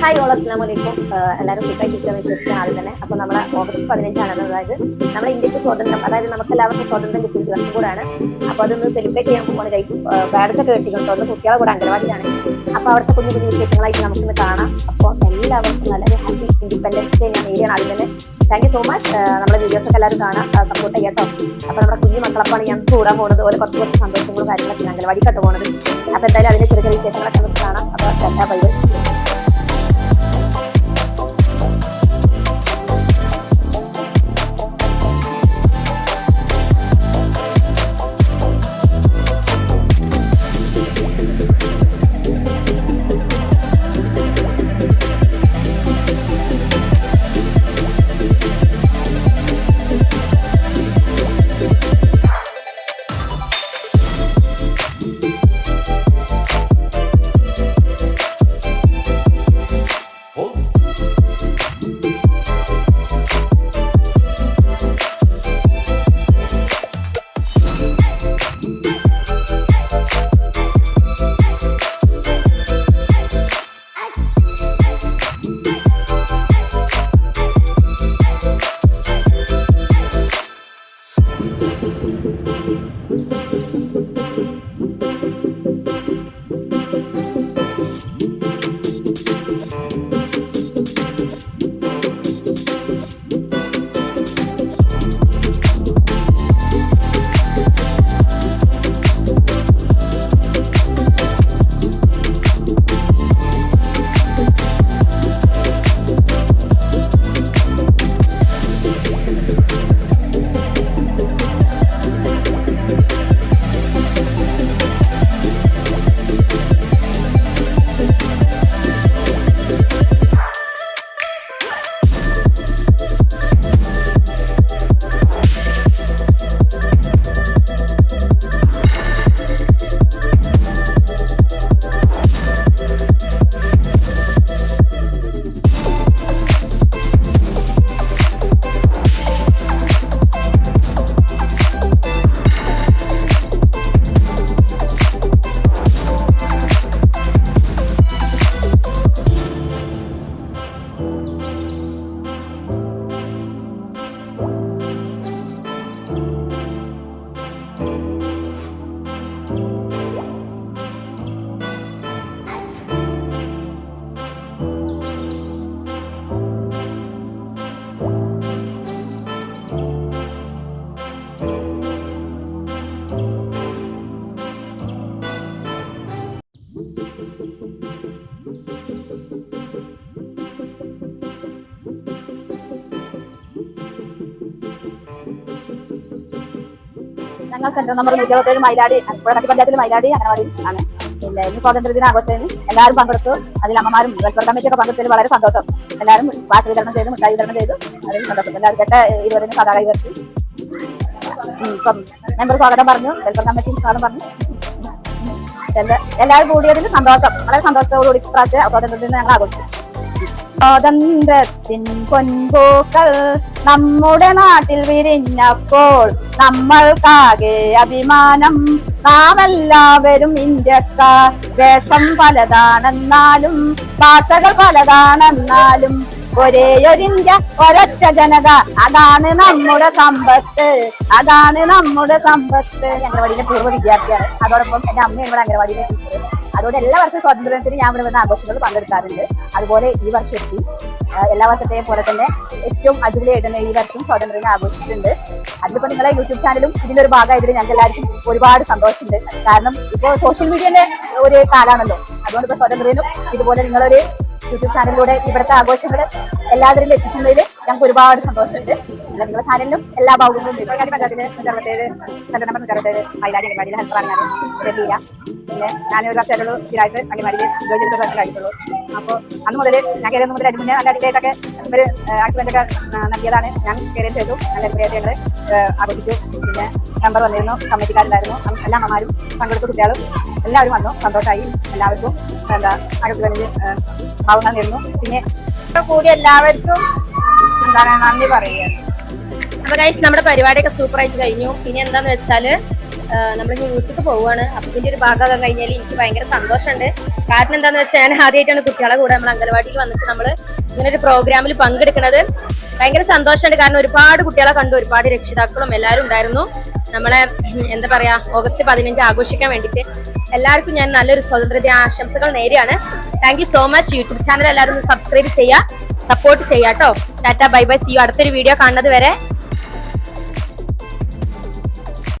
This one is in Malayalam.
ഹായ് ഓൾ അസ്ലാം വലൈക്കും എല്ലാവരും സുഖമായിട്ടിരിക്കുകയെന്ന് വിശ്വസിക്കുന്ന ആദ്യം തന്നെ. അപ്പോൾ നമ്മൾ ഓഗസ്റ്റ് പതിനഞ്ചാണ്. അതായത് നമ്മുടെ ഇന്ത്യയ്ക്ക് സ്വാതന്ത്ര്യം അതായത് നമുക്ക് എല്ലാവർക്കും സ്വാതന്ത്ര്യം കിട്ടിയ ദിവസം കൂടാണ്. അപ്പോൾ അതൊന്ന് സെലിബ്രേറ്റ് ചെയ്യാൻ പോകുന്ന ഗൈസ് ബാഡ്സ് ഒക്കെ കെട്ടിക്കൊണ്ടോ ഒന്ന് കുട്ടികളെ കൂടെ അംഗനവാടിയാണ് അപ്പോൾ അവിടുത്തെ കുഞ്ഞു കുഞ്ഞു വിശേഷങ്ങളായിട്ട് നമുക്കിന്ന് കാണാം. അപ്പോൾ എല്ലാവർക്കും നല്ലൊരു ഹാപ്പി ഇൻഡിപെൻഡൻസ് ഡേ ഞാൻ നേരിയാണ് ആദ്യം തന്നെ. താങ്ക് യു സോ മച്ച് നമ്മുടെ വീഡിയോസ് ഒക്കെ എല്ലാവരും കാണാം. സപ്പോർട്ട് കേട്ടോ അപ്പോൾ നമ്മുടെ കുഞ്ഞു മക്കളപ്പാണ് ഞാൻ കൂടാൻ പോകുന്നത് ഓരോ കുറച്ച് കുറച്ച് സന്തോഷങ്ങളും കാര്യങ്ങളൊക്കെ അംഗനവാടിക്കാട്ട് പോകുന്നത് അപ്പോൾ എന്തായാലും അതിന്റെ ചെറിയ ചെറിയ വിശേഷങ്ങളൊക്കെ നമുക്ക് കാണാം. അപ്പോൾ എല്ലാ ഞങ്ങൾ സെന്റർ നമ്പർ നൂറ്റി അറുപത്തേഴ് മൈലാടി പുഴക്കി പഞ്ചായത്തിൽ മൈലാടി അംഗനവാടി ആണ്. പിന്നെ ഇന്ന് സ്വാതന്ത്ര്യദിന ആഘോഷത്തിന് എല്ലാവരും പങ്കെടുത്തു. അതിൽ അമ്മമാരും വെൽഫെയർ കമ്മിറ്റിയൊക്കെ പങ്കെടുത്തതിൽ വളരെ സന്തോഷം. എല്ലാവരും പാസ് വിതരണം ചെയ്തു മിഠായി വിതരണം ചെയ്തു. അതിൽ സന്തോഷം. എല്ലാവരും കെട്ട ഇരുപതിന് പതാക ഉയർത്തി. മെമ്പർ സ്വാഗതം പറഞ്ഞു. വെൽഫെയർ കമ്മിറ്റി സ്വാഗതം പറഞ്ഞു. എല്ലാ- എല്ലാവരും കൂടിയതിന് സന്തോഷം. വളരെ സന്തോഷത്തോടുകൂടി പ്രാവശ്യം സ്വാതന്ത്ര്യദിനം ഞങ്ങൾ ആഘോഷിച്ചു. സ്വാതന്ത്ര്യത്തിൻ പൊൻപൂക്കൾ നമ്മുടെ നാട്ടിൽ വിരിഞ്ഞപ്പോൾ നമ്മൾക്കാകെ അഭിമാനം. നാം എല്ലാവരും ഇന്ത്യക്കാർ വേഷം പലതാണെന്നാലും ഭാഷകൾ പലതാണെന്നാലും ഒരേ ഒരു ഇന്ത്യ ഒരൊറ്റ ജനത. അതാണ് നമ്മുടെ സമ്പത്ത്. അതാണ് നമ്മുടെ സമ്പത്ത്. അംഗനവാടിയിലെ പൂർവ വിദ്യാർത്ഥിയാണ്. അതോടൊപ്പം എന്റെ അമ്മയും ഇവിടെ അംഗനവാടിയിലെ ടീച്ചർ അതുകൊണ്ട് എല്ലാ വർഷവും സ്വാതന്ത്ര്യത്തിന് ഞാൻ ഇവിടെ വന്ന ആഘോഷങ്ങൾ പങ്കെടുക്കാറുണ്ട്. അതുപോലെ ഈ വർഷം എത്തി. എല്ലാ വർഷത്തെയും പോലെ തന്നെ ഏറ്റവും അടിപൊളിയായിട്ട് തന്നെ ഈ വർഷം സ്വാതന്ത്ര്യം ആഘോഷിച്ചിട്ടുണ്ട്. അതിലിപ്പോ നിങ്ങളെ യൂട്യൂബ് ചാനലും ഇതിന്റെ ഒരു ഭാഗമായതിൽ ഞങ്ങൾക്ക് എല്ലാവർക്കും ഒരുപാട് സന്തോഷമുണ്ട്. കാരണം ഇപ്പോൾ സോഷ്യൽ മീഡിയന്റെ ഒരു കാലാണല്ലോ. അതുകൊണ്ട് ഇപ്പൊ സ്വാതന്ത്ര്യനും ഇതുപോലെ നിങ്ങളൊരു യൂട്യൂബ് ചാനലിലൂടെ ഇവിടുത്തെ ആഘോഷങ്ങൾ എല്ലാവരിലും എത്തിക്കുന്നതിൽ ഞങ്ങൾക്ക് ഒരുപാട് സന്തോഷമുണ്ട്. നിങ്ങളുടെ ചാനലിലും എല്ലാ ഭാഗങ്ങളും നമ്പർ പിന്നെ ഞാൻ ഒരു വർഷമായിട്ടുള്ളൂ സ്ഥിരമായിട്ട് അംഗൻവാടിയിൽ ജോലി ചെയ്തിട്ട് വർഷമായിട്ടുള്ളൂ അപ്പോൾ അന്ന് മുതൽ ഞാൻ കയറിയത് മുതൽ അതിന് നല്ല അടിപൊളിയായിട്ടൊക്കെ ഒരു ആക്സിഡന്റൊക്കെ നൽകിയതാണ്. ഞാൻ കയറിയ ശേഷം നല്ല അടിപൊളിയായിട്ട് ഞങ്ങൾ ആഘോഷിച്ചു. പിന്നെ മെമ്പർ വന്നിരുന്നു കമ്മിറ്റിക്കാരുണ്ടായിരുന്നു എല്ലാ അമ്മമാരും പങ്കെടുത്ത കുട്ടികളും എല്ലാവരും വന്നു. സന്തോഷമായി എല്ലാവർക്കും എന്താ ആഗസ്റ്റ് ഭാവങ്ങൾ നേരുന്നു പിന്നെ കൂടി എല്ലാവർക്കും എന്താണ് നന്ദി പറയുകയാണ്. അപ്പൊ ഗൈസ് നമ്മുടെ പരിപാടിയൊക്കെ സൂപ്പർ ആയിട്ട് കഴിഞ്ഞു. ഇനി എന്താന്ന് വെച്ചാൽ നമ്മൾ ഇനി വീട്ടിൽ പോവുകയാണ്. അപ്പൊ ഇതിന്റെ ഒരു ഭാഗം കഴിഞ്ഞാൽ എനിക്ക് ഭയങ്കര സന്തോഷമുണ്ട്. കാരണം എന്താന്ന് വെച്ചാൽ ഞാൻ ആദ്യമായിട്ടാണ് കുട്ടികളെ കൂടെ നമ്മൾ അംഗനവാടിയിൽ വന്നിട്ട് നമ്മൾ ഇങ്ങനെ ഒരു പ്രോഗ്രാമിൽ പങ്കെടുക്കുന്നത് ഭയങ്കര സന്തോഷമുണ്ട്. കാരണം ഒരുപാട് കുട്ടികളെ കണ്ടു. ഒരുപാട് രക്ഷിതാക്കളും എല്ലാവരും ഉണ്ടായിരുന്നു. നമ്മളെ എന്താ പറയാ ഓഗസ്റ്റ് പതിനഞ്ച് ആഘോഷിക്കാൻ വേണ്ടിട്ട് എല്ലാവർക്കും ഞാൻ നല്ലൊരു സ്വാതന്ത്ര്യ ആശംസകൾ നേരെയാണ് thank so much YouTube channel എല്ലാവരും സബ്സ്ക്രൈബ് ചെയ്യുക. സപ്പോർട്ട് ചെയ്യാട്ടോ tata bye bye see you അടുത്തൊരു വീഡിയോ കാണുന്നത് വരെ.